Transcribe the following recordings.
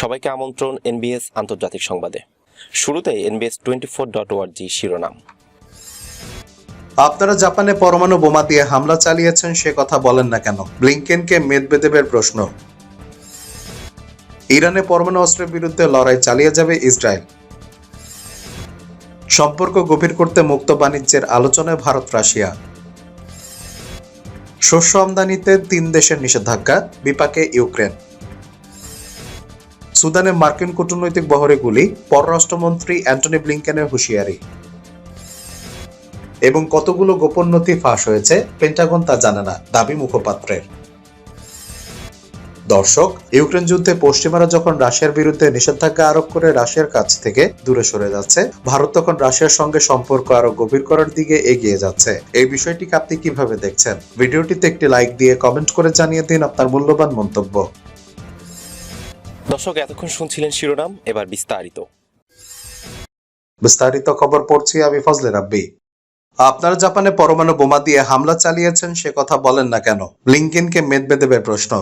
সবাইকে আমন্ত্রণ এনবিএস আন্তর্জাতিক সংবাদে। শুরুতে এনবিএস টোয়েন্টি ফোর ডট ওয়ার্জি শিরোনাম। আপনারা জাপানে পরমাণু বোমা দিয়ে হামলা চালিয়েছেন, সে কথা বলেন না কেন? ব্লিংকেনকে মেদবেদেবের প্রশ্ন। ইরানে পরমাণু অস্ত্রের বিরুদ্ধে লড়াই চালিয়ে যাবে ইসরায়েল। সম্পর্ক গভীর করতে মুক্ত বাণিজ্যের আলোচনায় ভারত, রাশিয়া। শস্য আমদানিতে তিন দেশের নিষেধাজ্ঞা, বিপাকে ইউক্রেন। সুদানে মার্কিন কূটনৈতিক বহরে গুলি পররাষ্ট্রমন্ত্রী অ্যান্টনি ব্লিংকেনের হুঁশিয়ারি। এবং কতগুলো গোপন নথি ফাঁস হয়েছে, পেন্টাগন তা জানে না, দাবি মুখপাত্রের। দর্শক, ইউক্রেন যুদ্ধে পশ্চিমারা যখন রাশিয়ার বিরুদ্ধে নিষেধাজ্ঞা আরোপ করে রাশিয়ার কাছ থেকে দূরে সরে যাচ্ছে, ভারত তখন রাশিয়ার সঙ্গে সম্পর্ক আরও গভীর করার দিকে এগিয়ে যাচ্ছে। এই বিষয়টিকে আপনি কীভাবে দেখছেন? ভিডিওটিতে একটি লাইক দিয়ে কমেন্ট করে জানিয়ে দিন আপনার মূল্যবান মন্তব্য। দর্শক, এতক্ষণ শুনছিলেন শিরোনাম, এবার বিস্তারিত। বিস্তারিত খবর পড়ছি আমি ফজলে রাব্বি। আপনারা জাপানে পরমাণু বোমা দিয়ে হামলা চালিয়েছেন সে কথা বলেন না কেন? লিঙ্কিনকে মেদবে দেবে প্রশ্ন।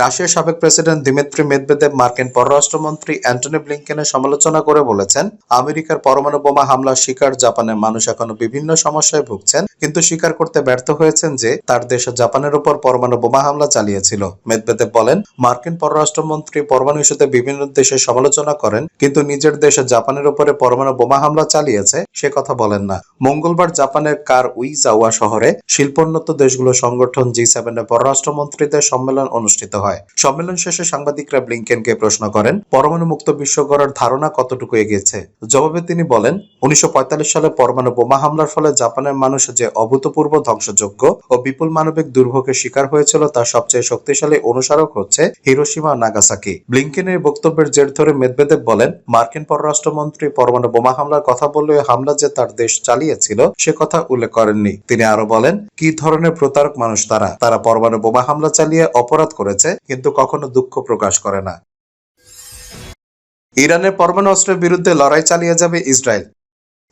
রাশিয়ার সাবেক প্রেসিডেন্ট দিমিত্রি মেদবেদেব, মার্কিন পররাষ্ট্রমন্ত্রী অ্যান্টনি ব্লিংকেনের সমালোচনা করে বলেছেন, আমেরিকার পরমাণু বোমা হামলার শিকার জাপানের মানুষ এখনও বিভিন্ন সমস্যায় ভুগছেন, কিন্তু স্বীকার করতে ব্যর্থ হয়েছেন যে তার দেশ জাপানের উপর পরমাণু বোমা হামলা চালিয়েছিল। মেদবেদেব বলেন, মার্কিন পররাষ্ট্রমন্ত্রী পরমাণু ইস্যুতে বিভিন্ন দেশের সমালোচনা করেন, কিন্তু নিজের দেশে জাপানের উপরে পরমাণু বোমা হামলা চালিয়েছে, সে কথা বলেন না। মঙ্গলবার জাপানের কার উইজাওয়া শহরে শিল্পোন্নত দেশগুলো সংগঠন জি সেভেনের পররাষ্ট্রমন্ত্রীদের সম্মেলন অনুষ্ঠিত হয়। সম্মেলন শেষে সাংবাদিকরা ব্লিংকেনকে প্রশ্ন করেন, পরমাণু মুক্ত বিশ্ব গড়ার ধারণা কতটুকু এগিয়েছে? জবাবে তিনি বলেন, উনিশশো সালে পরমাণু বোমা হামলার ফলে জাপানের মানুষ যে অভূতপূর্ব ধ্বংসযোগ্য ও বিপুল মানবিক দুর্ভোগের শিকার হয়েছিল তার সবচেয়ে শক্তিশালী অনুসারক হচ্ছে হিরোসীমা নাগাসাকি। ব্লিংকেনের বক্তব্যের জের ধরে মেদবেদেব বলেন, মার্কিন পররাষ্ট্রমন্ত্রী পরমাণু বোমা হামলার কথা বললে হামলা যে তার দেশ চালিয়েছিল, সে কথা উল্লেখ করেননি। তিনি আরও বলেন, কি ধরনের প্রতারক মানুষ তারা? তারা পরমাণু বোমা হামলা চালিয়ে অপরাধ করেছে কিন্তু কখনো দুঃখ প্রকাশ করে না। ইরানের পরমাণু অস্ত্রের বিরুদ্ধে লড়াই চালিয়ে যাবে ইসরায়েল।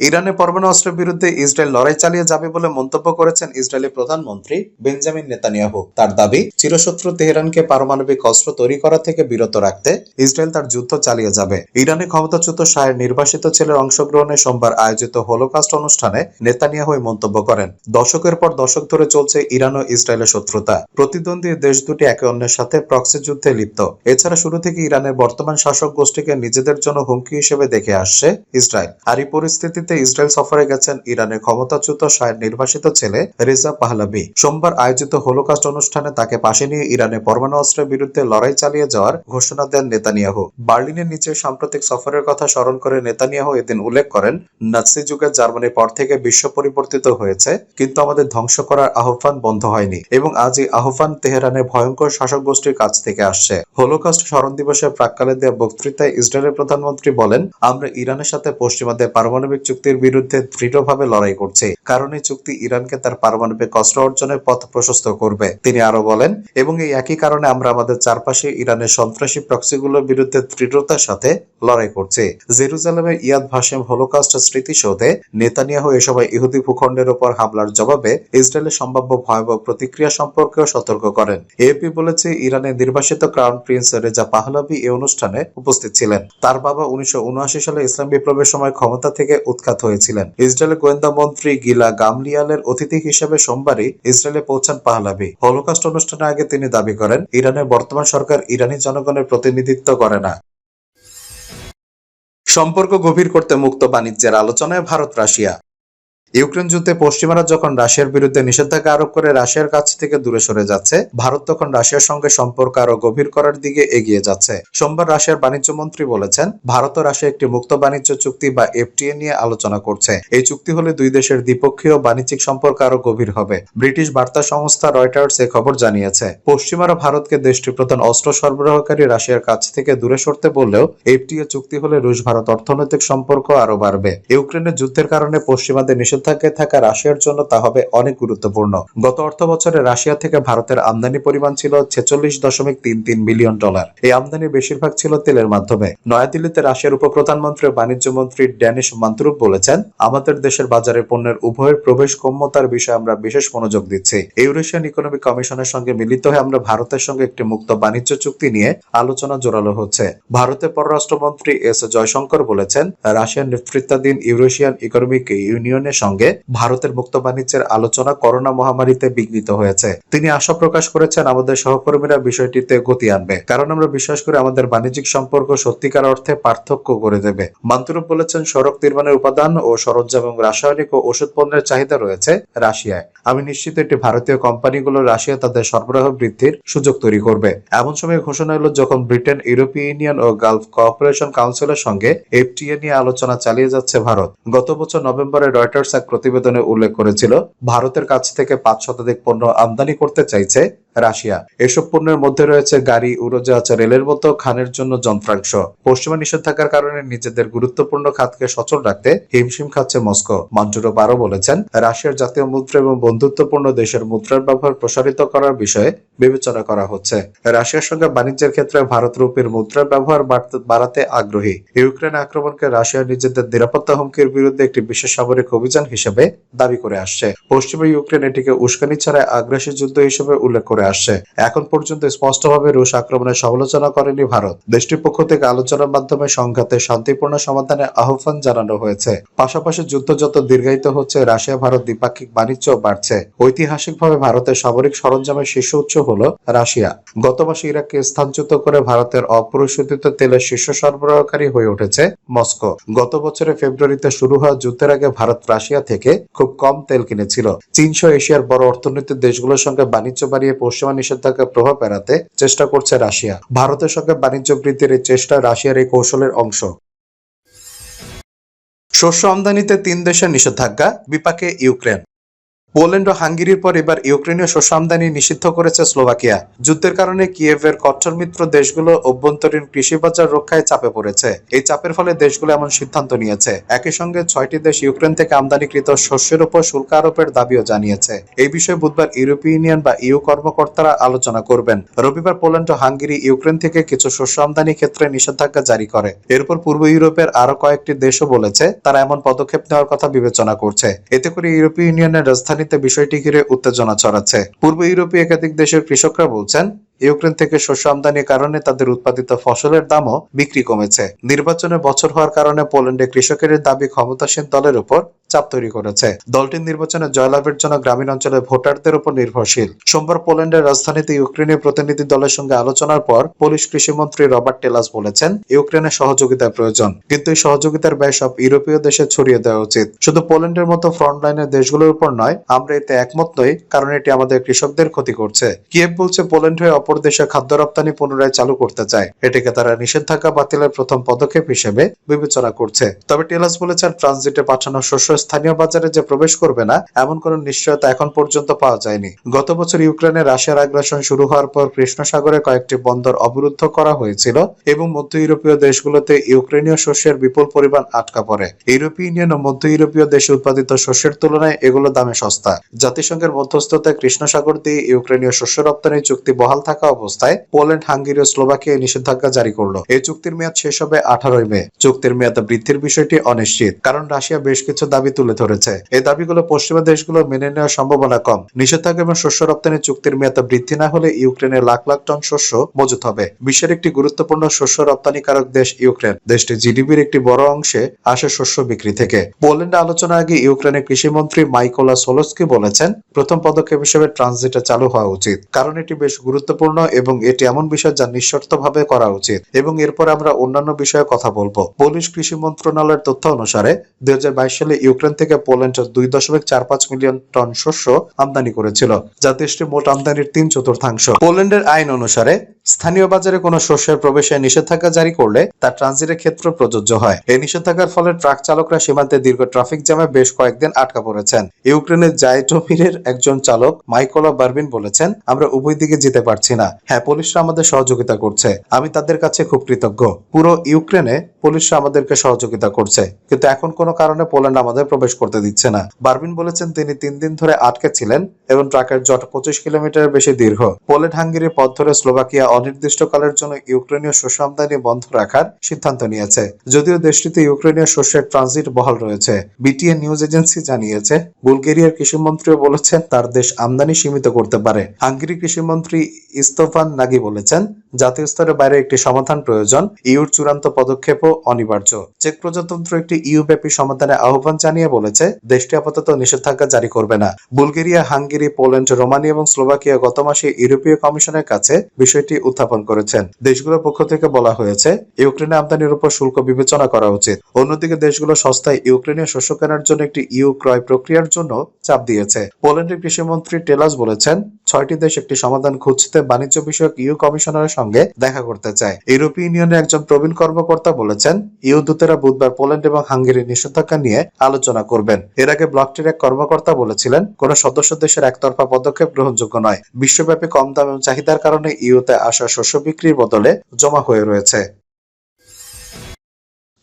ইরানের পরমাণু অস্ত্রের বিরুদ্ধে ইসরায়েল লড়াই চালিয়ে যাবে বলে মন্তব্য করেছেন ইসরায়েলি প্রধানমন্ত্রী বেঞ্জামিন নেতানিয়াহু। তার দাবি, চিরশত্রু তেহরানকে পারমাণবিক অস্ত্র তৈরি করা থেকে বিরত রাখতে ইসরায়েল তার যুদ্ধ চালিয়ে যাবে। ইরানে ক্ষমতাচ্যুত শাহের নির্বাসিত ছেলের অংশগ্রহণে সোমবার আয়োজিত হোলোকাস্ট অনুষ্ঠানে নেতানিয়াহু মন্তব্য করেন। দশকের পর দশক ধরে চলছে ইরান ও ইসরায়েলের শত্রুতা। প্রতিদ্বন্দ্বী দেশ দুটি একে অন্যের সাথে প্রক্সি যুদ্ধে লিপ্ত। এছাড়া শুরু থেকে ইরানের বর্তমান শাসক গোষ্ঠীকে নিজেদের জন্য হুমকি হিসেবে দেখে আসছে ইসরায়েল। আর এই পরিস্থিতিতে ইসরায়েল সফরে গেছেন ইরানের ক্ষমতাচ্যুত শাহের নির্বাসিত ছেলে রেজা পাহলাবি সোমবার আয়োজিত হোলোকাস্ট অনুষ্ঠানে তাকে পাশে নিয়ে ইরানের পরমাণু অস্ত্রের বিরুদ্ধে লড়াই চালিয়ে যাওয়ার ঘোষণা দেন নেতানিয়াহু। বার্লিনের নিচে সাম্প্রতিক সফরের কথা স্মরণ করে নেতানিয়াহু এদিন উল্লেখ করেন, নাৎসি যুগে জার্মানির পর থেকে বিশ্ব পরিবর্তিত হয়েছে, কিন্তু আমাদের ধ্বংস করার আহ্বান বন্ধ হয়নি এবং আজ এই আহ্বান তেহরানের ভয়ঙ্কর শাসক গোষ্ঠীর কাছ থেকে আসছে। হোলোকাস্ট স্মরণ দিবসের প্রাককালে দেওয়া বক্তৃতায় ইসরায়েলের প্রধানমন্ত্রী বলেন, আমরা ইরানের সাথে পশ্চিমাদের পারমাণবিক চুক্তির বিরুদ্ধে দৃঢ়ভাবে লড়াই করছি। কারণ এই চুক্তি ইরানকে তার পারমাণবিক অস্ত্র অর্জনের পথ প্রশস্ত করবে। তিনি আরও বলেন, এবং এই একই কারণে আমরা আমাদের চারপাশে ইরানের সন্ত্রাসী প্রক্সিগুলোর বিরুদ্ধে দৃঢ়তার সাথে লড়াই করছি। জেরুজালেমের ইয়াদ ভাসেম হোলোকাস্ট স্মৃতিসৌধে নেতানিয়াহু এ সময় ইহুদি ভূখণ্ডের উপর হামলার জবাবে ইসরায়েলের সম্ভাব্য ভয়াবহ প্রতিক্রিয়া সম্পর্কেও সতর্ক করেন। এপি বলেছে, ইরানের নির্বাসিত ক্রাউন প্রিন্স রেজা পাহলাবি এই অনুষ্ঠানে উপস্থিত ছিলেন। তার বাবা উনিশশো উনআশি সালে ইসলাম বিপ্লবের সময় ক্ষমতা থেকে উৎখাত হয়েছিলেন। ইসরায়েলের গোয়েন্দা মন্ত্রী গিলা গামলিয়ালের অতিথি হিসেবে সোমবারই ইসরায়েলে পৌঁছান পাহলাবি হলোকাস্ট অনুষ্ঠানের আগে তিনি দাবি করেন, ইরানের বর্তমান সরকার ইরানি জনগণের প্রতিনিধিত্ব করে না। সম্পর্ক গভীর করতে মুক্ত বাণিজ্যের আলোচনায় ভারত রাশিয়া ইউক্রেন যুদ্ধে পশ্চিমারা যখন রাশিয়ার বিরুদ্ধে নিষেধাজ্ঞা আরোপ করে রাশিয়ার কাছ থেকে দূরে সরে যাচ্ছে, ভারত তখন রাশিয়ার সঙ্গে সম্পর্ক আরও গভীর করার দিকে এগিয়ে যাচ্ছে। সোমবার রাশিয়ার বাণিজ্য মন্ত্রী বলেছেন, ভারত ও রাশিয়া একটি মুক্ত বাণিজ্য চুক্তি বা এফটিএ নিয়ে আলোচনা করছে। এই চুক্তি হলে দুই দেশের দ্বিপক্ষীয় বাণিজ্যিক সম্পর্ক আরও গভীর হবে, ব্রিটিশ বার্তা সংস্থা রয়টার্স এ খবর জানিয়েছে। পশ্চিমারা ভারতকে দেশটির প্রধান অস্ত্র সরবরাহকারী রাশিয়ার কাছ থেকে দূরে সরতে বললেও, এফটিএ চুক্তি হলে রুশ ভারত অর্থনৈতিক সম্পর্ক আরও বাড়বে। ইউক্রেনের যুদ্ধের কারণে পশ্চিমাদের নিষেধাজ্ঞায় থাকা রাশিয়ার জন্য তা হবে অনেক গুরুত্বপূর্ণ। গত অর্থ বছরে রাশিয়া থেকে ভারতের আমদানি পরিমাণ ছিল ছেচল্লিশ দশমিক তিন তিন বিলিয়ন ডলার। এই আমদানির বেশিরভাগ ছিল তেলের মাধ্যমে। নয়াদিল্লিতে রাশিয়ার উপপ্রধানমন্ত্রী বাণিজ্য মন্ত্রী ড্যানিশ মান্তুরুপ বলেছেন, আমাদের দেশের বাজারে পণ্যের উভয়ের প্রবেশ গম্যতার বিষয়ে আমরা বিশেষ মনোযোগ দিচ্ছি। ইউরেশিয়ান ইকোনমিক কমিশনের সঙ্গে মিলিত হয়ে আমরা ভারতের সঙ্গে একটি মুক্ত বাণিজ্য চুক্তি নিয়ে আলোচনা জোরালো হচ্ছে। ভারতের পররাষ্ট্রমন্ত্রী এস জয়শঙ্কর বলেছেন, রাশিয়ার নেতৃত্বাধীন ইউরেশিয়ান ইকোনমিক ইউনিয়নের সঙ্গে ভারতের মুক্ত বাণিজ্যের আলোচনা করোনা মহামারীতে বিঘ্নিত হয়েছে। তিনি আশা প্রকাশ করেছেন আমাদের সহকর্মীরা বিষয়টিতে গতি আনবে। কারণ আমরা বিশ্বাস করি আমাদের বাণিজ্যিক সম্পর্ক সত্যিকার অর্থে পার্থক্য করে দেবে। মান্তুরুপ বলেছেন, সড়ক নির্মাণের উপাদান ও সরঞ্জাম এবং রাসায়নিক ও ওষুধ পণ্যের চাহিদা রয়েছে রাশিয়ায়। আমি নিশ্চিত একটি ভারতীয় কোম্পানিগুলো রাশিয়া তাদের সরবরাহ বৃদ্ধির সুযোগ তৈরি করবে। এমন সময় ঘোষণা এলো যখন ব্রিটেন, ইউরোপীয় ইউনিয়ন ও গালফ কোঅপারেশন কাউন্সিলের সঙ্গে এফটিএ নিয়ে আলোচনা চালিয়ে যাচ্ছে ভারত। গত বছর নভেম্বরে রয়টার্স প্রতিবেদনে উল্লেখ করেছিল ভারতের কাছ থেকে পাঁচ শতাধিক পণ্য আমদানি করতে চাইছে রাশিয়া। এসব পণ্যের মধ্যে রয়েছে গাড়ি, উড়োজাহাজ, রেলের মতো খানের জন্য যন্ত্রাংশ। পশ্চিমা নিষেধাজ্ঞার কারণে নিজেদের গুরুত্বপূর্ণ খাতকে সচল রাখতে হিমশিম খাচ্ছে মস্কো। মঞ্জুরো বারো বলেছেন, রাশিয়ার জাতীয় মুদ্রা এবং বন্ধুত্বপূর্ণ দেশের মুদ্রার ব্যবহার প্রসারিত করার বিষয়ে বিবেচনা করা হচ্ছে। রাশিয়ার সঙ্গে বাণিজ্যের ক্ষেত্রে ভারত রূপের মুদ্রার ব্যবহার বাড়তে- বাড়াতে আগ্রহী। ইউক্রেন আক্রমণকে রাশিয়া নিজেদের নিরাপত্তা হুমকির বিরুদ্ধে একটি বিশেষ সামরিক অভিযান হিসেবে দাবি করে আসছে। পশ্চিমা ইউক্রেন এটিকে উস্কানি ছাড়া আগ্রাসী যুদ্ধ হিসেবে উল্লেখ করে আসছে। এখন পর্যন্ত স্পষ্টভাবে রুশ আক্রমণের সমালোচনা করেনি ভারত। দেশটির পক্ষ থেকে আলোচনার মাধ্যমে সংঘাতে শান্তিপূর্ণ সমাধানে আহ্বান জানানো হয়েছে। পাশাপাশি যুদ্ধ যত দীর্ঘায়িত হচ্ছে রাশিয়া ভারত দ্বিপাক্ষিক বাণিজ্য বাড়ছে। ঐতিহাসিকভাবে ভারতের সামরিক সরঞ্জামের শীর্ষ উৎস হল রাশিয়া। গত মাসে ইরাককে স্থানচ্যুত করে ভারতের অপরিশোধিত তেলের শীর্ষ সরবরাহকারী হয়ে উঠেছে মস্কো। গত বছরের ফেব্রুয়ারিতে শুরু হওয়া যুদ্ধের আগে ভারত রাশিয়া থেকে খুব কম তেল কিনেছিল। চীন সহ এশিয়ার বড় অর্থনৈতিক দেশগুলোর সঙ্গে বাণিজ্য বাড়িয়ে পশ্চিমা নিষেধাজ্ঞার প্রভাব এড়াতে চেষ্টা করছে রাশিয়া। ভারতের সঙ্গে বাণিজ্য বৃদ্ধির এই চেষ্টা রাশিয়ার এই কৌশলের অংশ। শস্য আমদানিতে তিন দেশের নিষেধাজ্ঞা, বিপাকে ইউক্রেন। পোল্যান্ড ও হাঙ্গেরির পর এবার ইউক্রেনীয় শস্য আমদানি নিষিদ্ধ করেছে স্লোভাকিয়া। যুদ্ধের কারণে কিয়েভের কট্টর মিত্র দেশগুলো অভ্যন্তরীণ কৃষি বাজার রক্ষায় চাপে পড়েছে। এই চাপের ফলে দেশগুলো এমন সিদ্ধান্ত নিয়েছে। একই সঙ্গে ছয়টি দেশ ইউক্রেন থেকে আমদানিকৃত শস্যের উপর শুল্ক আরোপের দাবিও জানিয়েছে। এই বিষয়ে বুধবার ইউরোপীয় ইউনিয়ন বা ইউ কর্মকর্তারা আলোচনা করবেন। রবিবার পোল্যান্ড ও হাঙ্গেরি ইউক্রেন থেকে কিছু শস্য আমদানি ক্ষেত্রে নিষেধাজ্ঞা জারি করে। এরপর পূর্ব ইউরোপের আরও কয়েকটি দেশও বলেছে, তারা এমন পদক্ষেপ নেওয়ার কথা বিবেচনা করছে। এতে করে ইউরোপীয় ইউনিয়নের রাজধানীতে বিষয়টি ঘিরে উত্তেজনা ছড়াচ্ছে। পূর্ব ইউরোপীয় একাধিক দেশের কৃষকরা বলছেন ইউক্রেন থেকে শস্য আমদানির কারণে তাদের উৎপাদিত ফসলের দামও বিক্রি কমেছে। নির্বাচনের বছর হওয়ার কারণে পোল্যান্ডে কৃষকের দাবি ক্ষমতাসীন দলের উপর চাপ তৈরি করেছে। দলটি নির্বাচনে জয়লাভের জন্য গ্রামীণ অঞ্চলের ভোটারদের উপর নির্ভরশীল। সোমবার পোল্যান্ডের রাজধানীতে ইউক্রেনের প্রতিনিধি দলের সঙ্গে আলোচনার পর পুলিশ কৃষিমন্ত্রী রবার্ট টেলাস বলেছেন ইউক্রেনের সহযোগিতার প্রয়োজন। কিন্তু এই সহযোগিতার ব্যয় সব ইউরোপীয় দেশে ছড়িয়ে দেওয়া উচিত। শুধু পোল্যান্ডের মতো ফ্রন্টলাইনের দেশগুলোর উপর নয়, আমরা এতে একমত নই, কারণ এটি আমাদের কৃষকদের ক্ষতি করছে। কিয়েভ বলছে, পোল্যান্ড হয়ে অপর দেশে খাদ্য রপ্তানি পুনরায় চালু করতে চায়। এটিকে তারা নিষেধাজ্ঞা বাতিলের প্রথম পদক্ষেপ হিসেবে বিবেচনা করছে। তবে টেলাস বলেছেন, ট্রানজিটে পাঠানো শস্য স্থানীয় বাজারে যে প্রবেশ করবে না, এমন কোন নিশ্চয়তা এখন পর্যন্ত পাওয়া যায়নি। গত বছর ইউক্রেনে রাশিয়ার আগ্রাসন শুরু হওয়ার পর কৃষ্ণ সাগরে কয়েকটি বন্দর অবরুদ্ধ করা হয়েছিল এবং মধ্য ইউরোপীয় দেশগুলোতে ইউক্রেনীয় শস্যের বিপুল পরিমাণ আটকা পড়ে। ইউরোপীয় ইউনিয়ন ও মধ্য ইউরোপীয় দেশে উৎপাদিত শস্যের তুলনায় এগুলো দামে সস্তা। জাতিসংঘের মধ্যস্থতায় কৃষ্ণ সাগর দিয়ে ইউক্রেনীয় শস্য রপ্তানির চুক্তি বহাল থাকা অবস্থায় পোল্যান্ড, হাঙ্গেরি ও স্লোভাকিয়া নিষেধাজ্ঞা জারি করল। এই চুক্তির মেয়াদ শেষ হবে আঠারোই মে। চুক্তির মেয়াদ বৃদ্ধির বিষয়টি অনিশ্চিত, কারণ রাশিয়া বেশ কিছু দাবি তুলে ধরেছে। এই দাবিগুলো পশ্চিমা দেশগুলো মেনে নেওয়ার সম্ভাবনা কম। নিষেধাজ্ঞা এবং শস্য রপ্তানি চুক্তির মেয়াদ বৃদ্ধি না হলে ইউক্রেনের লাখ লাখ টন শস্য মজুত হবে। বিশ্বের একটি গুরুত্বপূর্ণ শস্য রপ্তানিকারক দেশ ইউক্রেন। দেশটি জিডিপির একটি বড় অংশে আসে শস্য বিক্রি থেকে। পোল্যান্ডে আলোচনা আগে ইউক্রেনের কৃষিমন্ত্রী মাইকোলা সোলস্কি বলেছেন, প্রথম পদক্ষেপ হিসেবে ট্রানজিটে চালু হওয়া উচিত, কারণ এটি বেশ গুরুত্বপূর্ণ এবং এটি এমন বিষয় যা নিঃশর্তভাবে করা উচিত। এবং এরপর আমরা অন্যান্য বিষয়ে কথা বলব। পোলিশ কৃষি মন্ত্রণালয়ের তথ্য অনুসারে, দুই সালে ইউক্রেন থেকে পোল্যান্ড দুই দশমিক চার পাঁচ মিলিয়ন টন শস্য আমদানি করেছিল, যা দেশটির মোট আমদানির তিন চতুর্থাংশ। পোল্যান্ডের আইন অনুসারে, স্থানীয় বাজারে কোনো শস্যের প্রবেশে নিষেধাজ্ঞা জারি করলে তা ট্রানজিটের ক্ষেত্রে প্রযোজ্য হয়। এই নিষেধাজ্ঞার ফলে ট্রাক চালকরা সীমান্তে দীর্ঘ ট্রাফিক জ্যামে বেশ কয়েকদিন আটকা পড়েছেন। ইউক্রেনের জাইটোমিরের একজন চালক মাইকোলা বার্বিন বলেছেন, আমরা উভয় দিকে যেতে পারছি না হ্যাঁ পুলিশরা আমাদের সহযোগিতা করছে। আমি তাদের কাছে খুব কৃতজ্ঞ। পুরো ইউক্রেনে পুলিশরা আমাদেরকে সহযোগিতা করছে। কিন্তু এখন কোনো কারণে পোল্যান্ড আমাদের প্রবেশ করতে দিচ্ছে না। বার্বিন বলেছেন তিনি তিন দিন ধরে আটকে ছিলেন এবং ট্রাকের জট পঁচিশ কিলোমিটারের বেশি দীর্ঘ। পোল্যান্ড হাঙ্গেরির পথ ধরে স্লোভাকিয়া অনির্দিষ্টকালের জন্য ইউক্রেনীয় শস্য আমদানি বন্ধ রাখার সিদ্ধান্ত নিয়েছে। যদিও দেশটিতে ইউক্রেনীয় শস্যের ট্রানজিট বহাল রয়েছে। বিটিএ নিউজ এজেন্সি জানিয়েছে, বুলগেরিয়ার কৃষিমন্ত্রীও বলেছেন তার দেশ আমদানি সীমিত করতে পারে। হাঙ্গেরি কৃষিমন্ত্রী ইস্তফান নাগি বলেছেন জাতীয় স্তরের বাইরে একটি সমাধান প্রয়োজন, ইউর চূড়ান্ত পদক্ষেপও অনিবার্য। চেক প্রজাতন্ত্র একটি ইউ ব্যাপী সমাধানে আহ্বান জানিয়ে বলেছে, দেশটি আপাতত নিষেধাজ্ঞা জারি করবে না। বুলগেরিয়া, হাঙ্গেরি, পোল্যান্ড, রোমানি এবং স্লোভাকিয়া গত মাসে ইউরোপীয় কমিশনের কাছে বিষয়টি উত্থাপন করেছেন। দেশগুলোর পক্ষ থেকে বলা হয়েছে, ইউক্রেনে আমদানির উপর শুল্ক বিবেচনা করা উচিত। অন্যদিকে দেশগুলো সস্তায় ইউক্রেনীয় শস্য কেনার জন্য একটি ইউ ক্রয় প্রক্রিয়ার জন্য চাপ দিয়েছে। পোল্যান্ডের কৃষিমন্ত্রী টেলাস বলেছেন, ছয়টি দেশ একটি সমাধান খুঁজতে বাণিজ্য বিষয়ক ইউ কমিশনারের সঙ্গে দেখা করতে চায়। ইউরোপীয় ইউনিয়নের একজন প্রবীণ কর্মকর্তা বলেছেন ইউ দূতেরা বুধবার পোল্যান্ড এবং হাঙ্গেরির নিষেধাজ্ঞা নিয়ে আলোচনা করবেন। এর আগে ব্লকটির এক কর্মকর্তা বলেছিলেন, কোন সদস্য দেশের একতরফা পদক্ষেপ গ্রহণযোগ্য নয়। বিশ্বব্যাপী কম দাম এবং চাহিদার কারণে ইউতে আসা শস্য বিক্রির বদলে জমা হয়ে রয়েছে।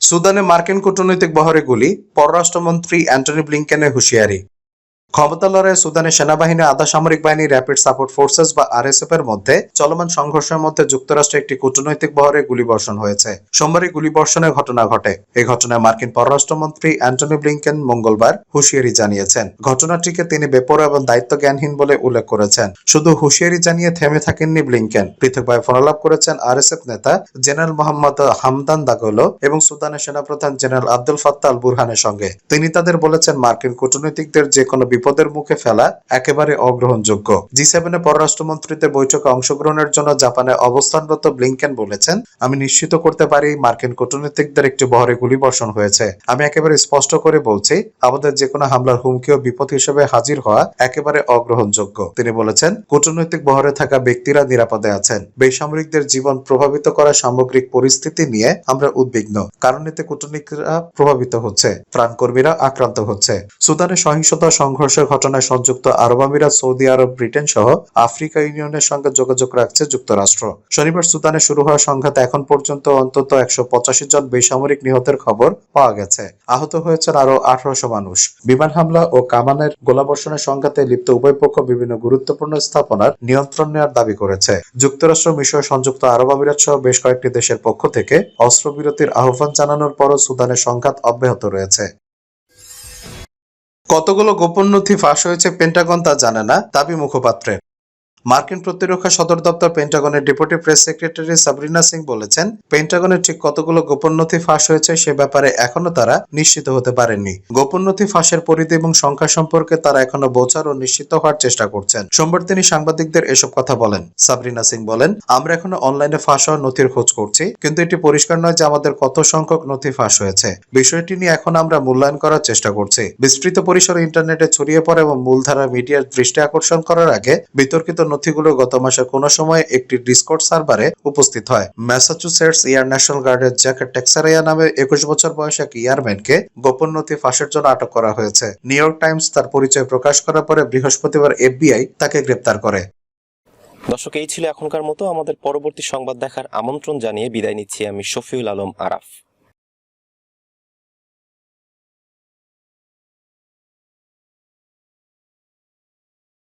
সুদানে মার্কিন কূটনৈতিক বহরে গুলি, পররাষ্ট্রমন্ত্রী অ্যান্টনি ব্লিংকেনের হুঁশিয়ারি। ক্ষমতা লড়াইয়ে সুদানের সেনাবাহিনী আধা সামরিক বাহিনী র্যাপিড সাপোর্ট ফোর্সেস বা আরএসএফ এর মধ্যে চলমান সংঘর্ষের মধ্যে যুক্তরাষ্ট্রে একটি কূটনৈতিক বহরে গুলিবর্ষণ হয়েছে। সোমবারই গুলিবর্ষণের ঘটনা ঘটে। এই ঘটনায় মার্কিন পররাষ্ট্রমন্ত্রী অ্যান্টনি ব্লিংকেন মঙ্গলবার হুঁশিয়ারি জানিয়েছেন। ঘটনাটিকে তিনি বেপরোয়া এবং দায়িত্ব জ্ঞানহীন বলে উল্লেখ করেছেন। শুধু হুঁশিয়ারি জানিয়ে থেমে থাকেননি ব্লিংকেন। পৃথকভাবে ফোনালাপ করেছেন আরএসএফ নেতা জেনারেল মোহাম্মদ হামদান দাগলো এবং সুদানের সেনাপ্রধান জেনারেল আব্দুল ফাত্তা আল বুরহানের সঙ্গে। তিনি তাদের বলেছেন, মার্কিন কূটনীতিকদের যে কোনো বিপদের মুখে ফেলা একেবারে অগ্রহণযোগ্য। জি সেভেনে পররাষ্ট্রমন্ত্রীদের বৈঠকে অংশগ্রহণের জন্য জাপানে অবস্থানরত ব্লিংকেন বলেছেন, আমি নিশ্চিত করতে পারি মার্কিন কূটনীতিকদের একটি বহরে গুলিবর্ষণ হয়েছে। আমি একেবারে স্পষ্ট করে বলছি, আমাদের যে কোনো হামলার হুমকি ও বিপদ হিসেবে হাজির হওয়া একেবারে অগ্রহণযোগ্য। তিনি বলেছেন, কূটনৈতিক বহরে থাকা ব্যক্তিরা নিরাপদে আছেন। বেসামরিকদের জীবন প্রভাবিত করা সামগ্রিক পরিস্থিতি নিয়ে আমরা উদ্বিগ্ন। কারণ এতে কূটনীতিকরা প্রভাবিত হচ্ছে, ত্রাণকর্মীরা আক্রান্ত হচ্ছে। সুদানে সহিংসতা সংঘর্ষের ঘটনায় সংযুক্ত আরব আমিরাত, সৌদি আরব, ব্রিটেন সহ আফ্রিকা ইউনিয়নের সঙ্গে যোগাযোগ রাখছে যুক্তরাষ্ট্র। শনিবার সুদানে শুরু হওয়া সংঘাতে এখন পর্যন্ত অন্তত একশো পঁচাশি জন বেসামরিক নিহতের খবর পাওয়া গেছে। আহত হয়েছেন আরও আঠারোশো মানুষ। বিমান হামলা ও কামানের গোলাবর্ষণের সংঘাতে লিপ্ত উভয় পক্ষ বিভিন্ন গুরুত্বপূর্ণ স্থাপনার নিয়ন্ত্রণ নেওয়ার দাবি করেছে। যুক্তরাষ্ট্র মিশর সংযুক্ত আরব আমিরাত সহ বেশ কয়েকটি দেশের পক্ষ থেকে অস্ত্রবিরতির আহ্বান জানানোর পরও সুদানের সংঘাত অব্যাহত রয়েছে। কতগুলো গোপন নথি ফাঁস হয়েছে পেন্টাগন তা জানে না দাবি মুখপাত্রের। মার্কিন প্রতিরক্ষা সদর দপ্তর পেন্টাগনের deputy press secretary Sabrina Singh বলেছেন, পেন্টাগনের ঠিক কতগুলো গোপন নথি ফাঁস হয়েছে সে ব্যাপারে এখনও তারা নিশ্চিত হতে পারেননি। গোপন নথি ফাঁসের পরিধি এবং সংখ্যা সম্পর্কে তারা এখনও বোঝার ও নিশ্চিত হওয়ার চেষ্টা করছেন। সোমবার তিনি সাংবাদিকদের এসব কথা বলেন। সাবরিনা সিং বলেন, আমরা এখনও অনলাইনে ফাঁস হওয়া নথির খোঁজ করছি, কিন্তু এটি পরিষ্কার নয় যে আমাদের কত সংখ্যক নথি ফাঁস হয়েছে। বিষয়টি নিয়ে এখন আমরা মূল্যায়ন করার চেষ্টা করছি। বিস্তৃত পরিসরে ইন্টারনেটে ছড়িয়ে পড়ে এবং মূলধারা মিডিয়ার দৃষ্টি আকর্ষণ করার আগে বিতর্কিত নথিগুলো গত মাসে কোনো সময় একটি ডিসকর্ড সার্ভারে উপস্থিত হয়। ম্যাসাচুসেটস এয়ার ন্যাশনাল গার্ডের জ্যাক টেক্সারিয়া নামে একুশ বছর বয়সী এক এয়ারম্যানকে গোপন নথি ফাঁসের জন্য আটক করা হয়েছে। নিউ ইয়র্ক টাইমস তার পরিচয় প্রকাশ করার পরে বৃহস্পতিবার এফবিআই তাকে গ্রেপ্তার করে। দর্শক, এই ছিল এখনকার মতো। আমাদের পরবর্তী সংবাদ দেখার আমন্ত্রণ জানিয়ে বিদায় নিচ্ছি আমি শফিউল আলম আরাফ।